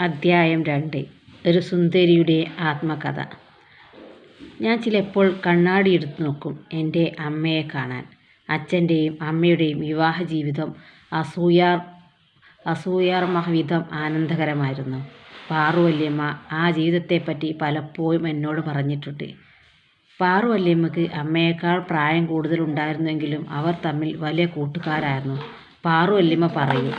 അദ്ധ്യായം രണ്ട്. ഒരു സുന്ദരിയുടെ ആത്മകഥ. ഞാൻ ചിലപ്പോൾ കണ്ണാടി എടുത്തു നോക്കും എന്റെ അമ്മയെ കാണാൻ. അച്ഛന്റെയും അമ്മയുടെയും വിവാഹ ജീവിതം അസൂയാർ അസൂയാർമഹവിധം ആനന്ദകരമായിരുന്നു. പാറുവല്യമ്മ ആ ജീവിതത്തെപ്പറ്റി പലപ്പോഴും എന്നോട് പറഞ്ഞിട്ടുണ്ട്. പാറുവല്യമ്മക്ക് അമ്മയേക്കാൾ പ്രായം കൂടുതലുണ്ടായിരുന്നെങ്കിലും അവർ തമ്മിൽ വലിയ കൂട്ടുകാരായിരുന്നു. പാറുവല്യമ്മ പറയും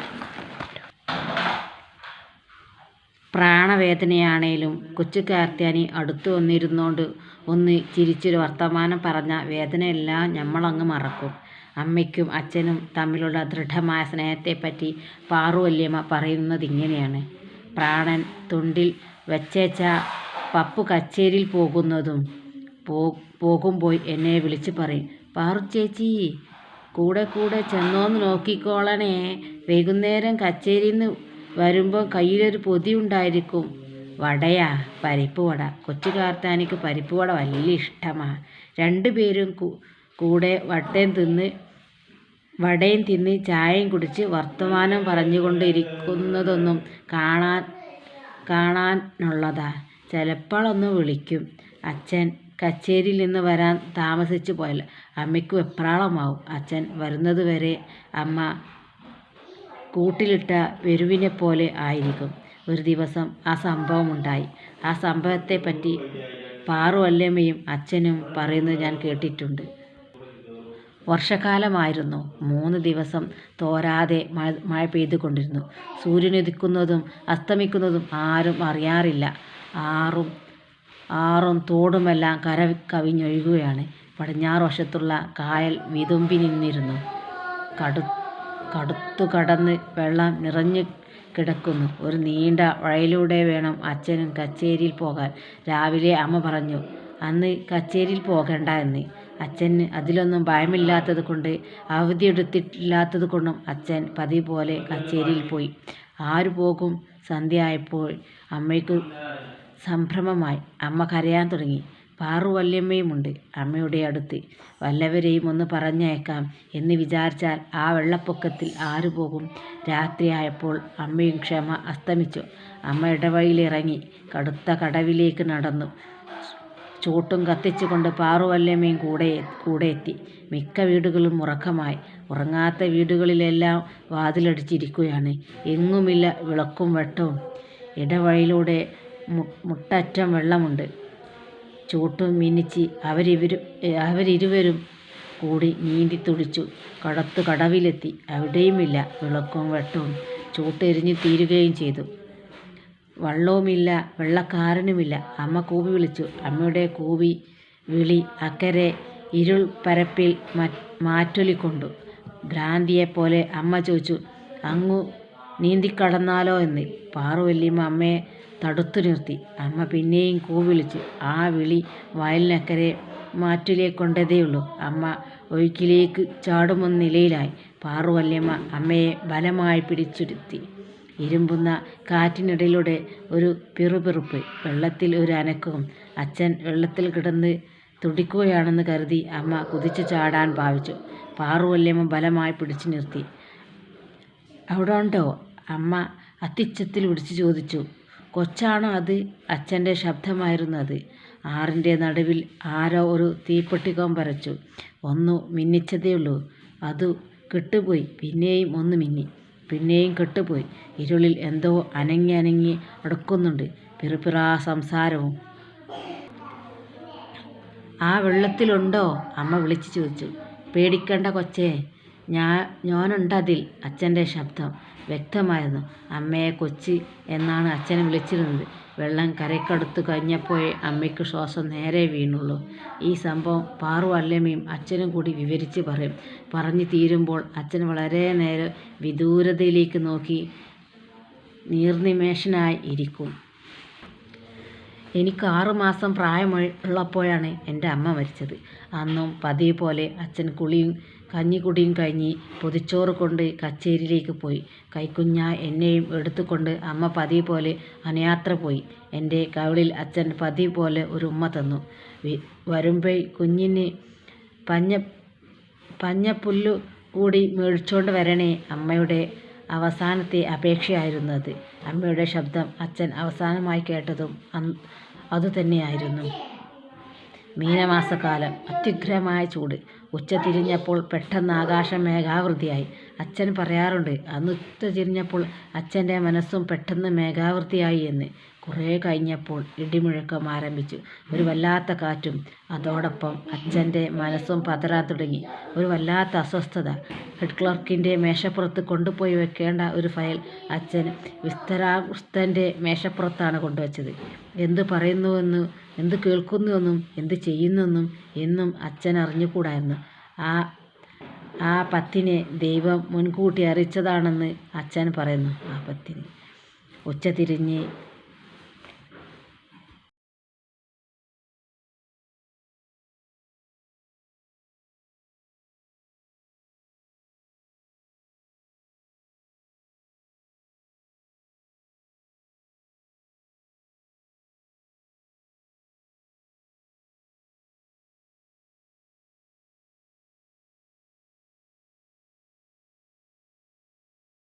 പ്രാണവേദനയാണേലും കൊച്ചു കാർത്യാനി അടുത്തു വന്നിരുന്നോണ്ട് ഒന്ന് ചിരിച്ചൊരു വർത്തമാനം പറഞ്ഞ വേദനയെല്ലാം ഞമ്മളങ്ങ് മറക്കും. അമ്മയ്ക്കും അച്ഛനും തമ്മിലുള്ള ദൃഢമായ സ്നേഹത്തെപ്പറ്റി പാറു വല്യമ്മ പറയുന്നതിങ്ങനെയാണ്. പ്രാണൻ തൊണ്ടിൽ വച്ചേച്ച പപ്പു കച്ചേരിയിൽ പോകുന്നതും പോ പോകുമ്പോൾ എന്നെ വിളിച്ച് പറയും പാറു ചേച്ചി കൂടെ കൂടെ ചെന്നോന്ന് നോക്കിക്കോളണേ. വൈകുന്നേരം കച്ചേരിയിൽ നിന്ന് വരുമ്പോൾ കയ്യിലൊരു പൊതി ഉണ്ടായിരിക്കും. വടയാ പരിപ്പ് വട. കൊച്ചു കാർത്താനിക്ക് പരിപ്പ് വട വലിയ ഇഷ്ടമാണ് രണ്ടുപേരും കൂടെ വട്ടയും തിന്ന് വടയും തിന്ന് ചായയും കുടിച്ച് വർത്തമാനം പറഞ്ഞുകൊണ്ടിരിക്കുന്നതൊന്നും കാണാൻ കാണാനുള്ളതാ. ചിലപ്പോഴൊന്ന് വിളിക്കും. അച്ഛൻ കച്ചേരിയിൽ നിന്ന് വരാൻ താമസിച്ചു പോയാൽ അമ്മയ്ക്ക് വെപ്രാളമാവും അച്ഛൻ വരുന്നതുവരെ അമ്മ കൂട്ടിലിട്ട വെരുവിനെ പോലെ ആയിരിക്കും. ഒരു ദിവസം ആ സംഭവം ഉണ്ടായി ആ സംഭവത്തെപ്പറ്റി പാറു വല്യമ്മയും അച്ഛനും പറയുന്നത് ഞാൻ കേട്ടിട്ടുണ്ട്. വർഷകാലമായിരുന്നു. മൂന്ന് ദിവസം തോരാതെ മഴ പെയ്തുകൊണ്ടിരുന്നു. സൂര്യനുദിക്കുന്നതും അസ്തമിക്കുന്നതും ആരും അറിയാറില്ല. ആറും തോടുമെല്ലാം കര കവിഞ്ഞൊഴുകുകയാണ്. പടിഞ്ഞാറ് വശത്തുള്ള കായൽ വിതുമ്പി നിന്നിരുന്നു കടു കടുത്തു കടന്ന് വെള്ളം നിറഞ്ഞു കിടക്കുന്നു. ഒരു നീണ്ട വഴയിലൂടെ വേണം അച്ഛനും കച്ചേരിയിൽ പോകാൻ. രാവിലെ അമ്മ പറഞ്ഞു അന്ന് കച്ചേരിയിൽ പോകണ്ട എന്ന്. അച്ഛന് അതിലൊന്നും ഭയമില്ലാത്തത് കൊണ്ട് അവധിയെടുത്തിട്ടില്ലാത്തത് കൊണ്ടും അച്ഛൻ പതിവ് പോലെ കച്ചേരിയിൽ പോയി. ആര് പോകും? സന്ധ്യയായപ്പോൾ അമ്മയ്ക്ക് സംഭ്രമമായി. അമ്മ കരയാൻ തുടങ്ങി. പാറു വല്യമ്മയുമുണ്ട് അമ്മയുടെ അടുത്ത് വല്ലവരെയും ഒന്ന് പറഞ്ഞയക്കാം എന്ന് വിചാരിച്ചാൽ ആ വെള്ളപ്പൊക്കത്തിൽ ആര് പോകും രാത്രിയായപ്പോൾ അമ്മയും ക്ഷമ അസ്തമിച്ചു. അമ്മ ഇടവഴിയിലിറങ്ങി കടുത്ത കടവിലേക്ക് നടന്നു. ചൂട്ടും കത്തിച്ചുകൊണ്ട് പാറുവല്ലമ്മയും കൂടെ കൂടെ എത്തി. മിക്ക വീടുകളും ഉറക്കമായി. ഉറങ്ങാത്ത വീടുകളിലെല്ലാം വാതിലടിച്ചിരിക്കുകയാണ്. എങ്ങുമില്ല വിളക്കും വെട്ടവും. ഇടവഴിയിലൂടെ മുട്ടറ്റം വെള്ളമുണ്ട്. ചൂട്ടും മിനിച്ച് അവരിവരും അവരിരുവരും കൂടി നീന്തി തുടിച്ചു. കടത്തു കടവിലെത്തി. അവിടെയുമില്ല. വിളക്കും വെട്ടവും ചൂട്ടെരിഞ്ഞു തീരുകയും ചെയ്തു. വള്ളവുമില്ല. വെള്ളക്കാരനുമില്ല. അമ്മ കൂവി വിളിച്ചു. അമ്മയുടെ കൂവി വിളി അക്കരെ ഇരുൾ പരപ്പിൽ മാറ്റൊലിക്കൊണ്ടു. ഭ്രാന്തിയെപ്പോലെ അമ്മ ചോദിച്ചു അങ്ങു നീന്തിക്കടന്നാലോ എന്ന്. പാറു അമ്മയെ തടുത്തു നിർത്തി അമ്മ പിന്നെയും കൂവിളിച്ചു ആ വിളി വയലിനക്കരെ മാറ്റിലേക്കൊണ്ടതേയുള്ളൂ അമ്മ ഒഴുക്കിലേക്ക് ചാടുമെന്ന നിലയിലായി. പാറുവല്യമ്മ അമ്മയെ ബലമായി പിടിച്ചിരുത്തി. ഇരുമ്പുന്ന കാറ്റിനിടയിലൂടെ ഒരു പിറുപിറുപ്പ്. വെള്ളത്തിൽ ഒരു അനക്കവും. അച്ഛൻ വെള്ളത്തിൽ കിടന്ന് തുടിക്കുകയാണെന്ന് കരുതി അമ്മ കുതിച്ചു ചാടാൻ ഭാവിച്ചു. പാറുവല്യമ്മ ബലമായി പിടിച്ചു നിർത്തി. അവിടെ ഉണ്ടോ അമ്മ അത്യുച്ചത്തിൽ വിളിച്ചു ചോദിച്ചു. കൊച്ചാണോ അത്? അച്ഛന്റെ ശബ്ദമായിരുന്നു അത്. ആറിന്റെ നടുവിൽ ആരോ ഒരു തീപ്പെട്ടികം വരച്ചു ഒന്നു മിന്നിച്ചതേയുള്ളൂ. അത് കെട്ടുപോയി. പിന്നെയും ഒന്ന് മിന്നി. പിന്നെയും കെട്ടുപോയി. ഇരുളിൽ എന്തോ അനങ്ങി അനങ്ങി അടുക്കുന്നുണ്ട്. പിറുപിറാ സംസാരവും. ആ വെള്ളത്തിലുണ്ടോ? അമ്മ വിളിച്ചു ചോദിച്ചു. പേടിക്കണ്ട കൊച്ചേ. ഞാൻ ഞാനുണ്ടതിൽ അച്ഛന്റെ ശബ്ദം. വ്യക്തമായിരുന്നു. അമ്മയെ കൊച്ചി എന്നാണ് അച്ഛനെ വിളിച്ചിരുന്നത്. വെള്ളം കരയ്ക്കടുത്ത് കഴിഞ്ഞപ്പോഴേ അമ്മയ്ക്ക് ശ്വാസം നേരെ വീണുള്ളൂ. ഈ സംഭവം പാറു അല്ലമ്മയും അച്ഛനും കൂടി വിവരിച്ച് പറയും. പറഞ്ഞു തീരുമ്പോൾ അച്ഛൻ വളരെ നേരം വിദൂരതയിലേക്ക് നോക്കി നീർനിമേഷനായി ഇരിക്കും. എനിക്ക് ആറുമാസം പ്രായമുള്ളപ്പോഴാണ് എന്റെ അമ്മ മരിച്ചത്. അന്നും പതിവ് പോലെ അച്ഛൻ കുളിയും കഞ്ഞിക്കുടിയും കഴിഞ്ഞ് പൊതിച്ചോറ് കൊണ്ട് കച്ചേരിയിലേക്ക് പോയി. കൈക്കുഞ്ഞ എന്നെയും എടുത്തുകൊണ്ട് അമ്മ പതിവ് പോലെ അനയാത്ര പോയി. എന്റെ കവിളിൽ അച്ഛൻ പതിവ് പോലെ ഒരു ഉമ്മ തന്നു. വരുമ്പോൾ കുഞ്ഞിന് പഞ്ഞ പഞ്ഞപ്പുല്ലു കൂടി മേടിച്ചോണ്ട് വരണേ അമ്മയുടെ അവസാനത്തെ അപേക്ഷയായിരുന്നു അത് അമ്മയുടെ ശബ്ദം അച്ഛൻ അവസാനമായി കേട്ടതും അതുതന്നെയായിരുന്നു. മീനമാസക്കാലം. അത്യുഗ്രമായ ചൂട്. ഉച്ച തിരിഞ്ഞപ്പോൾ പെട്ടെന്ന് ആകാശം മേഘാവൃതിയായി അച്ഛൻ പറയാറുണ്ട് അന്ന് ഉച്ച തിരിഞ്ഞപ്പോൾ അച്ഛന്റെ മനസ്സും പെട്ടെന്ന് മേഘാവൃതിയായി എന്ന്. കുറേ കഴിഞ്ഞപ്പോൾ ഇടിമുഴക്കം ആരംഭിച്ചു. ഒരു വല്ലാത്ത കാറ്റും അതോടൊപ്പം അച്ഛന്റെ മനസ്സും പതരാൻ തുടങ്ങി. ഒരു വല്ലാത്ത അസ്വസ്ഥത. ഹെഡ് ക്ലർക്കിന്റെ മേശപ്പുറത്ത് കൊണ്ടുപോയി വെക്കേണ്ട ഒരു ഫയൽ അച്ഛൻ വിസ്തരാസ്തന്റെ മേശപ്പുറത്താണ് കൊണ്ടുവച്ചത്. എന്ത് പറയുന്നുവെന്ന് എന്ത് കേൾക്കുന്നുവെന്നും എന്ത് ചെയ്യുന്നെന്നും എന്നും അച്ഛൻ അറിഞ്ഞുകൂടായിരുന്നു. ആ ആ പത്തിനെ ദൈവം മുൻകൂട്ടി അറിയിച്ചതാണെന്ന് അച്ഛൻ പറയുന്നു. ആ പത്തിനെ ഉച്ച തിരിഞ്ഞ്